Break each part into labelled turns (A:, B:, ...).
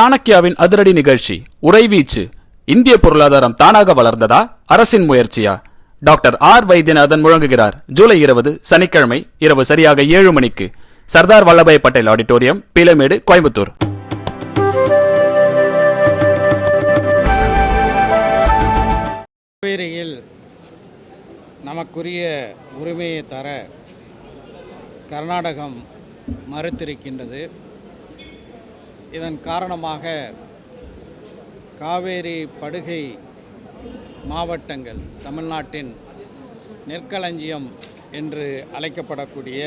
A: சாணக்கியாவின் அதிரடி நிகழ்ச்சி உறைவீச்சு இந்திய பொருளாதாரம் தானாக வளர்ந்ததா? அரசின் முயற்சியா? டாக்டர் ஆர் வைத்தியநாதன் முழங்குகிறார். ஜூலை இருபது சனிக்கிழமை இரவு சரியாக ஏழு மணிக்கு. சர்தார் வல்லபாய் பட்டேல் ஆடிட்டோரியம் பீலமேடு கோயம்புத்தூர்.
B: காவேரியில் நமக்குரிய உரிமையை தர கர்நாடகம் மறுத்திருக்கின்றது. இதன் காரணமாக காவேரி படுகை மாவட்டங்கள் தமிழ்நாட்டின் நெற்களஞ்சியம் என்று அழைக்கப்படக்கூடிய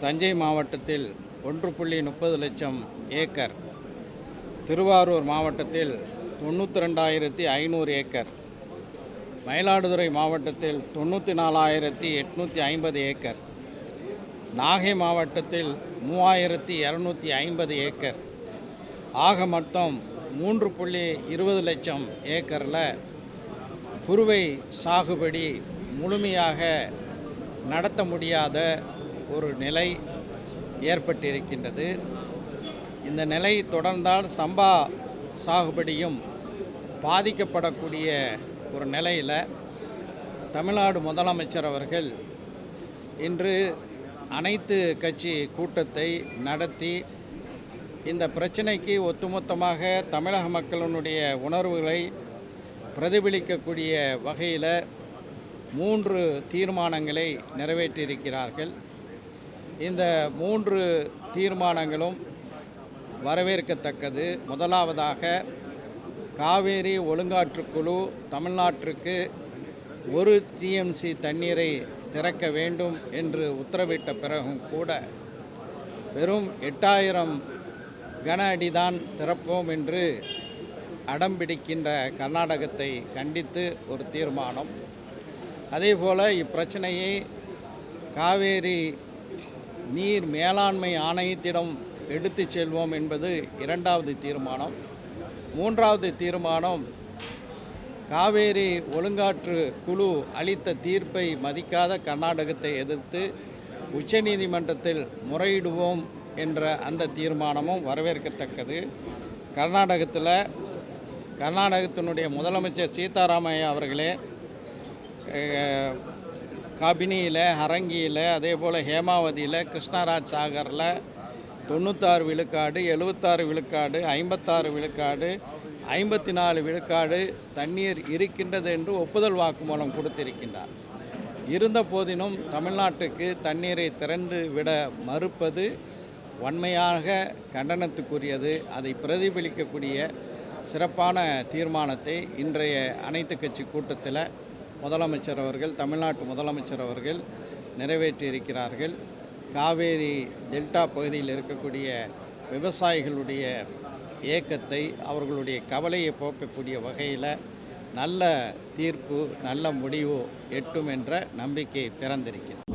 B: தஞ்சை மாவட்டத்தில் ஒன்று புள்ளி முப்பது லட்சம் ஏக்கர் திருவாரூர் மாவட்டத்தில் தொண்ணூற்றி ரெண்டாயிரத்தி ஐநூறு ஏக்கர் மயிலாடுதுறை மாவட்டத்தில் தொண்ணூற்றி நாலாயிரத்தி எட்நூற்றி ஐம்பது ஏக்கர் நாகை மாவட்டத்தில் மூவாயிரத்தி இரநூத்தி ஐம்பது ஏக்கர். ஆக மொத்தம் மூன்று புள்ளி இருபது லட்சம் ஏக்கரில் குறுவை சாகுபடி முழுமையாக நடத்த முடியாத ஒரு நிலை ஏற்பட்டிருக்கின்றது. இந்த நிலை தொடர்ந்தால் சம்பா சாகுபடியும் பாதிக்கப்படக்கூடிய ஒரு நிலையில் தமிழ்நாடு முதலமைச்சர் அவர்கள் இன்று அனைத்து கட்சி கூட்டத்தை நடத்தி இந்த பிரச்சனைக்கு ஒட்டுமொத்தமாக தமிழக மக்களினுடைய உணர்வுகளை பிரதிபலிக்கக்கூடிய வகையில் மூன்று தீர்மானங்களை நிறைவேற்றியிருக்கிறார்கள். இந்த மூன்று தீர்மானங்களும் வரவேற்கத்தக்கது. முதலாவதாக காவேரி ஒழுங்காற்றுக்குழு தமிழ்நாட்டிற்கு ஒரு டிஎம்சி தண்ணீரை திறக்க வேண்டும் என்று உத்தரவிட்ட பிறகும் கூட வெறும் எட்டாயிரம் கன அடிதான் திறப்போம் என்று அடம்பிடிக்கின்ற கர்நாடகத்தை கண்டித்து ஒரு தீர்மானம். அதேபோல் இப்பிரச்சனையை காவேரி நீர் மேலாண்மை ஆணையத்திடம் எடுத்துச் செல்வோம் என்பது இரண்டாவது தீர்மானம். மூன்றாவது தீர்மானம் காவேரி ஒழுங்காற்று குழு அளித்த தீர்ப்பை மதிக்காத கர்நாடகத்தை எதிர்த்து உச்சநீதிமன்றத்தில் முறையிடுவோம் என்ற அந்த தீர்மானமும் வரவேற்கத்தக்கது. கர்நாடகத்தில் கர்நாடகத்தினுடைய முதலமைச்சர் சீதாராமையா அவர்களே கபினியில் ஹரங்கியில் அதே போல் ஹேமாவதியில் கிருஷ்ணராஜ் சாகரில் தொண்ணூத்தாறு விழுக்காடு எழுபத்தாறு விழுக்காடு ஐம்பத்தாறு விழுக்காடு ஐம்பத்தி நாலு விழுக்காடு தண்ணீர் இருக்கின்றது என்று ஒப்புதல் வாக்குமூலம் கொடுத்திருக்கின்றார். இருந்த போதினும் தமிழ்நாட்டுக்கு தண்ணீரை திறந்து விட மறுப்பது வன்மையாக கண்டனத்துக்குரியது. அதை பிரதிபலிக்கக்கூடிய சிறப்பான தீர்மானத்தை இன்றைய அனைத்து கட்சி கூட்டத்தில் முதலமைச்சர் அவர்கள் தமிழ்நாட்டு முதலமைச்சர் அவர்கள் நிறைவேற்றியிருக்கிறார்கள். காவேரி டெல்டா பகுதியில் இருக்கக்கூடிய விவசாயிகளுடைய ஏக்கத்தை அவர்களுடைய கவலையை போக்கக்கூடிய வகையில் நல்ல தீர்ப்பு நல்ல முடிவு எட்டும் என்ற நம்பிக்கை பிறந்திருக்கிறது.